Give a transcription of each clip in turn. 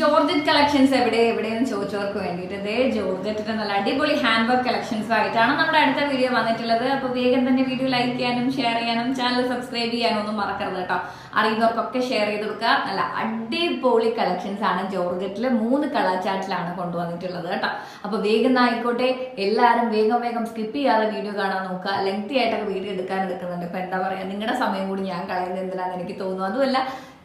Georgette collections എവിടെ എവിടെയെന്ന് ചോദിച്ചവർക്ക് വേണ്ടിയിട്ട്. ഇതേ ജോർജറ്റിന്റെ നല്ല അടിപൊളി ഹാൻഡ് വർക്ക് കളക്ഷൻസ് ആയിട്ടാണ് നമ്മുടെ അടുത്ത വീഡിയോ വന്നിട്ടുള്ളത്. അപ്പോൾ വേഗം തന്നെ വീഡിയോ ലൈക്ക് ചെയ്യാനും ഷെയർ ചെയ്യാനും ചാനൽ സബ്സ്ക്രൈബ് ചെയ്യാനും ഒന്നും മറക്കരുത് കേട്ടോ. അറിയുന്നവർക്കൊക്കെ ഷെയർ ചെയ്ത് കൊടുക്കുക. നല്ല അടിപൊളി കളക്ഷൻസ് ആണ് ജോർഗറ്റിലെ മൂന്ന് കളർ ചാറ്റിലാണ് കൊണ്ടുവന്നിട്ടുള്ളത് കേട്ടോ. അപ്പോൾ വേഗം ആയിക്കോട്ടെ. എല്ലാവരും വേഗം വേഗം സ്കിപ്പ് ചെയ്യാതെ വീഡിയോ കാണാൻ നോക്കുക. ലെങ്തി ആയിട്ടൊക്കെ വീഡിയോ എടുക്കാൻ എടുക്കുന്നുണ്ട്. ഇപ്പൊ എന്താ പറയാ നിങ്ങളുടെ സമയം കൂടി ഞാൻ കളയുന്നത് എന്തിനാന്ന് എനിക്ക് തോന്നുന്നു. അതുമല്ല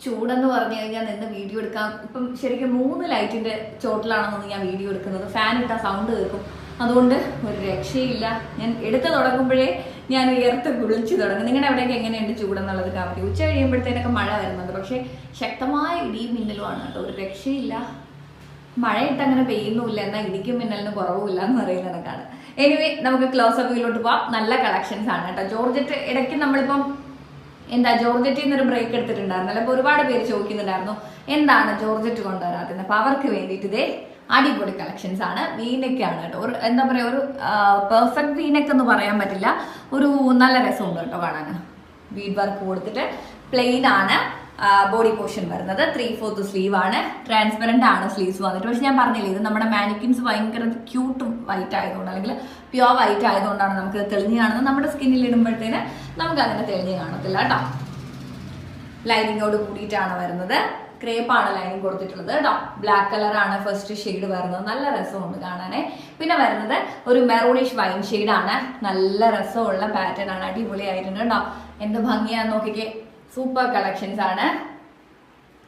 ചൂടെന്ന് പറഞ്ഞു കഴിഞ്ഞാൽ നിന്ന് വീഡിയോ എടുക്കാം. ഇപ്പം ശരിക്കും മൂന്ന് ലൈറ്റിന്റെ ചോട്ടിലാണെന്ന് ഞാൻ വീഡിയോ എടുക്കുന്നത്. ഫാൻ ഇട്ടാ സൗണ്ട് കേൾക്കും. അതുകൊണ്ട് ഒരു രക്ഷയില്ല. ഞാൻ എടുത്ത് തുടങ്ങുമ്പോഴേ ഞാൻ ഉയർത്ത് വിളിച്ചു തുടങ്ങും. നിങ്ങളുടെ അവിടെയൊക്കെ എങ്ങനെയുണ്ട് ചൂടെന്നുള്ളത് കാണിക്കും ഉച്ച കഴിയുമ്പോഴത്തേനൊക്കെ മഴ വരുന്നുണ്ട്. പക്ഷേ ശക്തമായ ഇടിയും മിന്നലുമാണ് കേട്ടോ. ഒരു രക്ഷയില്ല. മഴയിട്ട് അങ്ങനെ പെയ്യുന്നുമില്ല. എന്നാൽ ഇടിക്കും മിന്നലിന് കുറവുമില്ല എന്ന് പറയുന്ന കണക്കാണ്. എനിവേ നമുക്ക് ക്ലോസ് അപ്പിലോട്ട് പോവാം. നല്ല കളക്ഷൻസ് ആണ് കേട്ടോ. ജോർജറ്റ് ഇടയ്ക്ക് നമ്മളിപ്പം എന്താ ജോർജറ്റിൽ നിന്നൊരു ബ്രേക്ക് എടുത്തിട്ടുണ്ടായിരുന്നല്ലോ അപ്പോൾ ഒരുപാട് പേര് ചോദിക്കുന്നുണ്ടായിരുന്നു. എന്താണ് ജോർജറ്റ് കൊണ്ടുവരാത്തത് അപ്പോൾ അവർക്ക് വേണ്ടിയിട്ട് ഇതേ അടിപൊളി കളക്ഷൻസ് ആണ്. വീനക്കാണ് കേട്ടോ. ഒരു എന്താ പറയുക ഒരു പെർഫെക്റ്റ് വീനക്ക് എന്ന് പറയാൻ പറ്റില്ല. ഒരു നല്ല രസമുണ്ട് കേട്ടോ കാണാൻ വീഡ് വർക്ക് കൊടുത്തിട്ട് പ്ലെയിൻ ആണ്. ബോഡി പോർഷൻ വരുന്നത്. ത്രീ ഫോർത്ത് സ്ലീവ് ആണ്. ട്രാൻസ്പെറന്റ് ആണ് സ്ലീവ്സ് വന്നിട്ട്. പക്ഷെ ഞാൻ പറഞ്ഞില്ലേ ഇത് നമ്മുടെ മാനിക്കിൻസ് ഭയങ്കര ക്യൂട്ട് വൈറ്റ് ആയതുകൊണ്ട് അല്ലെങ്കിൽ പ്യുവർ വൈറ്റ് ആയതുകൊണ്ടാണ് നമുക്ക് തെളിഞ്ഞ് കാണുന്നത്. നമ്മുടെ സ്കിന്നിൽ ഇടുമ്പോഴത്തേന് നമുക്ക് അങ്ങനെ തെളിഞ്ഞ് കാണത്തില്ല കേട്ടോ. ലൈനിങ്ങോട് കൂടിയിട്ടാണ് വരുന്നത്. ക്രേപ്പാണ് ലൈനിങ് കൊടുത്തിട്ടുള്ളത്. കേട്ടോ ബ്ലാക്ക് കളറാണ് ഫസ്റ്റ് ഷെയ്ഡ് വരുന്നത്. നല്ല രസമുണ്ട് കാണാനേ. പിന്നെ വരുന്നത് ഒരു മെറൂണിഷ് വൈൻ ഷെയ്ഡാണ് നല്ല രസമുള്ള പാറ്റേൺ ആണ്. അടിപൊളിയായിട്ടുണ്ട് കേട്ടോ എന്ത് ഭംഗിയാന്ന് നോക്കിക്കേ. സൂപ്പർ കളക്ഷൻസ് ആണ്.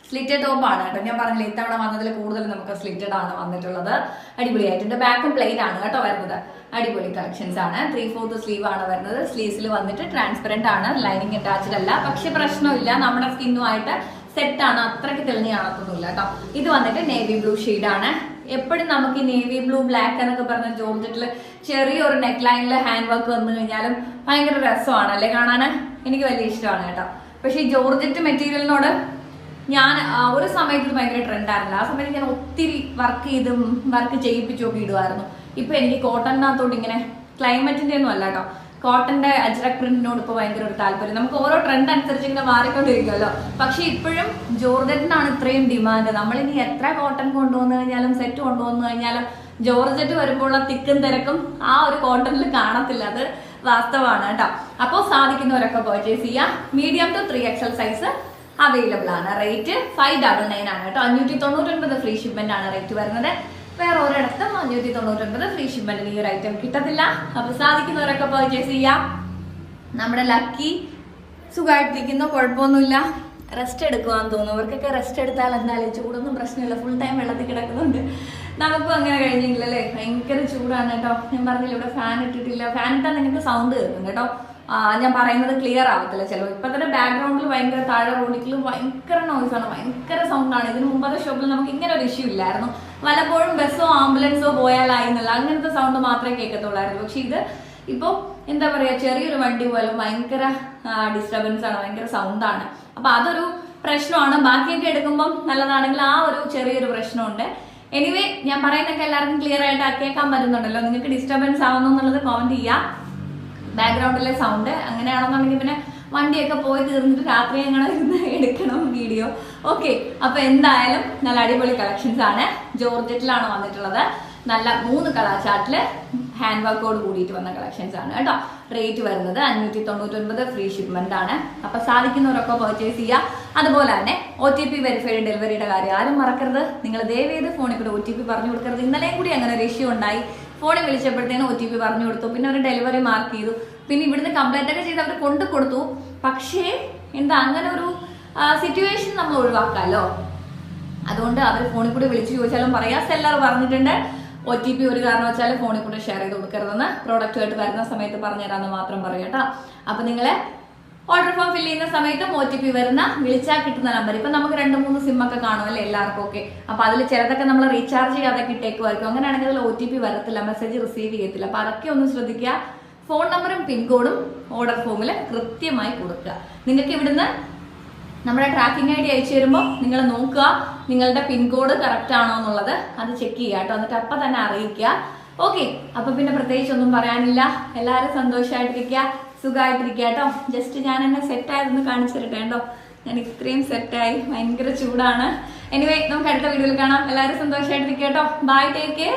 സ്ലിറ്റഡ് ടോപ്പ് ആണ് കേട്ടോ ഞാൻ പറഞ്ഞില്ല ഇത്തവണ വന്നതിൽ കൂടുതൽ നമുക്ക് സ്ലിറ്റഡ് ആണ് വന്നിട്ടുള്ളത്. അടിപൊളിയായിട്ടുണ്ട്. ബാക്കും പ്ലെയിൻ ആണ് കേട്ടോ വരുന്നത്. അടിപൊളി കളക്ഷൻസ് ആണ്. ത്രീ ഫോർത്ത് സ്ലീവ് ആണ് വരുന്നത്. സ്ലീവ്സിൽ വന്നിട്ട് ട്രാൻസ്പെറന്റ് ആണ്. ലൈനിങ് അറ്റാച്ച്ഡ് അല്ല. പക്ഷെ പ്രശ്നമില്ല. നമ്മുടെ സ്കിന്നുമായിട്ട് സെറ്റ് ആണ്. അത്രയ്ക്ക് തെളിഞ്ഞ് കാണത്തൊന്നുമില്ല കേട്ടോ. ഇത് വന്നിട്ട് നേവി ബ്ലൂ ആണ്. എപ്പോഴും നമുക്ക് ഈ നേവി ബ്ലൂ ബ്ലാക്ക് എന്നൊക്കെ പറഞ്ഞ ജോർജറ്റിൽ ചെറിയൊരു നെക്ക് ലൈനിൽ ഹാൻഡ് വർക്ക് വന്നു കഴിഞ്ഞാലും ഭയങ്കര രസമാണ് അല്ലേ കാണാൻ എനിക്ക് വലിയ ഇഷ്ടമാണ് കേട്ടോ. പക്ഷേ ഈ ജോർജറ്റ് മെറ്റീരിയലിനോട് ഞാൻ ഒരു സമയത്ത് ഭയങ്കര ട്രെൻഡായിരുന്നില്ല ആ സമയത്ത് ഞാൻ ഒത്തിരി വർക്ക് ചെയ്തും വർക്ക് ചെയ്യിപ്പിച്ചൊക്കെ ഇടുമായിരുന്നു ഇപ്പൊ എനിക്ക് കോട്ടണിനകത്തോട്ട് ഇങ്ങനെ ക്ലൈമറ്റിന്റെ ഒന്നും അല്ല കേട്ടോ. കോട്ടന്റെ അജ്രക് പ്രിന്റിനോട് ഇപ്പൊ ഭയങ്കര ഒരു താല്പര്യം. നമുക്ക് ഓരോ ട്രെൻഡ് അനുസരിച്ച് ഇങ്ങനെ മാറിക്കൊണ്ടിരിക്കുമല്ലോ പക്ഷെ ഇപ്പോഴും ജോർജറ്റിനാണ് ഇത്രയും ഡിമാൻഡ് നമ്മളിനി എത്ര കോട്ടൺ കൊണ്ടുവന്നു കഴിഞ്ഞാലും സെറ്റ് കൊണ്ടുവന്നു കഴിഞ്ഞാലും ജോർജറ്റ് വരുമ്പോഴുള്ള തിക്കും തിരക്കും ആ ഒരു കോട്ടണിൽ കാണത്തില്ല. അത് വാസ്തവമാണ് കേട്ടോ. അപ്പോൾ സാധിക്കുന്നവരൊക്കെ പർച്ചേസ് ചെയ്യാം. Medium to three XL size available ആണ്. റേറ്റ് ഫൈവ് ഡബിൾ നയൻ ആണ് കേട്ടോ. അഞ്ഞൂറ്റി തൊണ്ണൂറ്റൊൻപത് ഫ്രീ ഷിപ്മെന്റ് ആണ് റേറ്റ് വരുന്നത്. വേറെ ഒരിടത്തും അഞ്ഞൂറ്റി തൊണ്ണൂറ്റൊൻപത് ഫ്രീ ഷിപ്മെന്റിന് ഈ ഒരു ഐറ്റം കിട്ടത്തില്ല. അപ്പൊ സാധിക്കുന്നവരൊക്കെ പർച്ചേസ് ചെയ്യാം. നമ്മുടെ ലക്കി സുഖമായിട്ടിരിക്കുന്നു കുഴപ്പമൊന്നുമില്ല. റെസ്റ്റ് എടുക്കുവാന്ന് തോന്നുന്നു. അവർക്കൊക്കെ റെസ്റ്റ് എടുത്താൽ എന്തായാലും ചൂടൊന്നും പ്രശ്നമില്ല. ഫുൾ ടൈം വെള്ളത്തിൽ കിടക്കുന്നുണ്ട്. നമുക്കും അങ്ങനെ കഴിഞ്ഞില്ലല്ലേ ഭയങ്കര ചൂടാണ് കേട്ടോ. ഞാൻ പറഞ്ഞില്ല ഇവിടെ ഫാൻ ഇട്ടിട്ടില്ല. ഫാൻ ഇട്ടാൽ നിങ്ങൾക്ക് സൗണ്ട് കേൾക്കും കേട്ടോ. ഞാൻ പറയുന്നത് ക്ലിയർ ആവത്തില്ല ചിലപ്പോൾ ഇപ്പൊ തന്നെ ബാക്ക്ഗ്രൗണ്ടിൽ ഭയങ്കര താഴെ റോഡിക്കലും ഭയങ്കര നോയ്സ് ആണ് ഭയങ്കര സൗണ്ട് ആണ്. ഇതിന് മുമ്പത്തെ ഷോപ്പിൽ നമുക്ക് ഇങ്ങനെ ഒരു ഇഷ്യൂ ഇല്ലായിരുന്നു. പലപ്പോഴും ബസ്സോ ആംബുലൻസോ പോയാലായി എന്നുള്ള അങ്ങനത്തെ സൗണ്ട് മാത്രമേ കേൾക്കത്തുള്ളായിരുന്നു. പക്ഷെ ഇത് ഇപ്പോൾ എന്താ പറയാ ചെറിയൊരു വണ്ടി പോലും ഭയങ്കര ഡിസ്റ്റർബൻസ് ആണ് ഭയങ്കര സൗണ്ട് ആണ്. അപ്പൊ അതൊരു പ്രശ്നമാണ്. ബാക്കിയൊക്കെ എടുക്കുമ്പോൾ നല്ലതാണെങ്കിൽ ആ ഒരു ചെറിയൊരു പ്രശ്നമുണ്ട്. എനിവേ ഞാൻ പറയുന്നൊക്കെ എല്ലാവർക്കും ക്ലിയർ ആയിട്ട് കേൾക്കാൻ പറ്റുന്നുണ്ടല്ലോ. നിങ്ങൾക്ക് ഡിസ്റ്റർബൻസ് ആവുന്നു എന്നുള്ളത് കമന്റ് ചെയ്യാം. ബാക്ക്ഗ്രൗണ്ടിലെ സൗണ്ട് അങ്ങനെയാണെന്നുണ്ടെങ്കിൽ പിന്നെ വണ്ടിയൊക്കെ പോയി തീർന്നിട്ട് രാത്രി ഞങ്ങൾ ഇരുന്ന് എടുക്കണം വീഡിയോ ഓക്കെ അപ്പൊ എന്തായാലും നല്ല അടിപൊളി കളക്ഷൻസ് ആണ്. ജോർജറ്റിലാണ് വന്നിട്ടുള്ളത്. നല്ല മൂന്ന് കളാചാർട്ടിൽ ഹാൻഡ് വർക്കോട് കൂടിയിട്ട് വന്ന കളക്ഷൻസ് ആണ് കേട്ടോ. റേറ്റ് വരുന്നത് അഞ്ഞൂറ്റി തൊണ്ണൂറ്റൊൻപത് ഫ്രീ ഷിപ്മെന്റ് ആണ്. അപ്പൊ സാധിക്കുന്നവരൊക്കെ പർച്ചേസ് ചെയ്യുക. അതുപോലെ തന്നെ ഒ ടി പി വെരിഫൈഡ് ഡെലിവറിയുടെ കാര്യം ആരും മറക്കരുത്. നിങ്ങൾ ദയവേത് ഫോണിൽ കൂടെ ഒ ടി പി പറഞ്ഞു കൊടുക്കരുത്. ഇന്നലെയും കൂടി അങ്ങനെ ഒരു ഇഷ്യൂ ഉണ്ടായി. ഫോണിൽ വിളിച്ചപ്പോഴത്തേനും ഒ ടി പി പറഞ്ഞു കൊടുത്തു. പിന്നെ അവർ ഡെലിവറി മാർക്ക് ചെയ്തു. പിന്നെ ഇവിടുന്ന് കംപ്ലൈന്റ് ഒക്കെ ചെയ്ത് അവർ കൊണ്ടു കൊടുത്തു. പക്ഷേ എന്താ അങ്ങനെ ഒരു സിറ്റുവേഷൻ നമ്മൾ ഒഴിവാക്കാമല്ലോ അതുകൊണ്ട് അവർ ഫോണിൽ കൂടി വിളിച്ചു ചോദിച്ചാലും പറയാ. സെല്ലർ പറഞ്ഞിട്ടുണ്ട് ഒ ടി പി ഒരു കാരണവശാലും ഫോണിൽ കൂടി ഷെയർ ചെയ്ത് കൊടുക്കരുതെന്ന്. പ്രോഡക്റ്റുമായിട്ട് വരുന്ന സമയത്ത് പറഞ്ഞു പറഞ്ഞുതരാമെന്ന് മാത്രം പറയാം കേട്ടോ. അപ്പം നിങ്ങളെ ഓർഡർ ഫോം ഫില്ല് ചെയ്യുന്ന സമയത്തും ഒ ടി പി വരുന്ന വിളിച്ചാൽ കിട്ടുന്ന നമ്പർ ഇപ്പൊ നമുക്ക് രണ്ട് മൂന്ന് സിം ഒക്കെ കാണുമല്ലേ എല്ലാവർക്കും ഒക്കെ. അപ്പൊ അതിൽ ചിലതൊക്കെ നമ്മൾ റീചാർജ് ചെയ്യാതെ കിട്ടേക്കുമായിരിക്കും അങ്ങനെയാണെങ്കിൽ അതിൽ ഒ ടി പി വരത്തില്ല മെസ്സേജ് റിസീവ് ചെയ്യത്തില്ല. അപ്പൊ അതൊക്കെ ഒന്ന് ശ്രദ്ധിക്കുക. ഫോൺ നമ്പറും പിൻകോഡും ഓർഡർ ഫോമിൽ കൃത്യമായി കൊടുക്കുക. നിങ്ങൾക്ക് ഇവിടുന്ന് നമ്മുടെ ട്രാക്കിംഗ് ഐ ഡി അയച്ചു തരുമ്പോൾ നിങ്ങൾ നോക്കുക നിങ്ങളുടെ പിൻകോഡ് കറക്റ്റ് ആണോ എന്നുള്ളത് അത് ചെക്ക് ചെയ്യുക കേട്ടോ. എന്നിട്ട് അപ്പം തന്നെ അറിയിക്കുക. ഓക്കെ അപ്പൊ പിന്നെ പ്രത്യേകിച്ച് ഒന്നും പറയാനില്ല. എല്ലാവരും സന്തോഷമായിട്ടിരിക്കുക. സുഖമായിട്ടിരിക്കുക കേട്ടോ. ജസ്റ്റ് ഞാൻ എന്നെ സെറ്റായതൊന്ന് കാണിച്ചിരട്ടെ കേട്ടോ. ഞാൻ ഇത്രയും സെറ്റായി ഭയങ്കര ചൂടാണ്. എനിവേ നമുക്ക് അടുത്ത വീഡിയോയിൽ കാണാം. എല്ലാവരും സന്തോഷമായിട്ടിരിക്കട്ടോ ബൈ ടേക്ക് കെയർ